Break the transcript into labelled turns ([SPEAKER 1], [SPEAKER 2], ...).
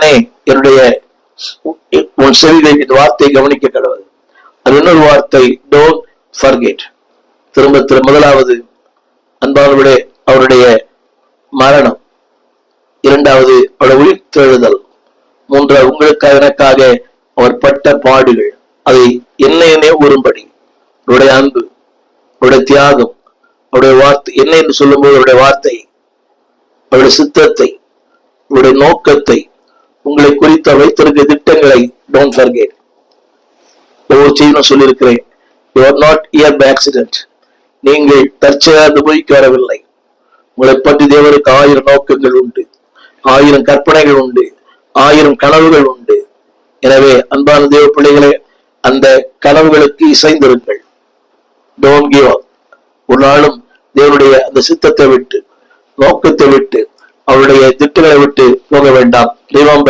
[SPEAKER 1] மகனே என்னுடைய உன் செவிகள் இந்த வார்த்தையை கவனிக்க கடவுள் அது இன்னொரு வார்த்தை டோன்ட் ஃபர்கெட் திரும்ப திரும்ப முதலாவது அன்பானவர்களே அவருடைய மரணம். இரண்டாவது அவருடைய உயிர்த்தெழுதல். மூன்றாவது உங்களுக்காக எனக்காக அவர் பட்ட பாடுகள். அதை என்ன உறும்படி அவருடைய அன்பு அவருடைய தியாகம் அவருடைய வார்த்தை என்ன என்று சொல்லும்போது அவருடைய வார்த்தை அவருடைய சித்தத்தை அவருடைய நோக்கத்தை உங்களை குறித்த வைத்திருக்க திட்டங்களை டோன்ட் ஃபர்கெட் ஒவ்வொரு செய்தியும் சொல்லியிருக்கிறேன். You are not here by accident நீங்கள் தற்செயலாக இந்த வரவில்லை. உங்களை பற்றி தேவருக்கு ஆயிரம் நோக்கங்கள் உண்டு. ஆயிரம் கற்பனைகள் உண்டு. ஆயிரம் கனவுகள் உண்டு. எனவே அன்பான தேவ பிள்ளைகளே அந்த கனவுகளுக்கு இசைந்திருங்கள். டோன்ட் கிவ் அப் ஒரு நாளும் தேவனுடைய அந்த சித்தத்தை விட்டு நோக்கத்தை விட்டு அவருடைய திட்டங்களை விட்டு போக வேண்டாம். ரிமெம்பர்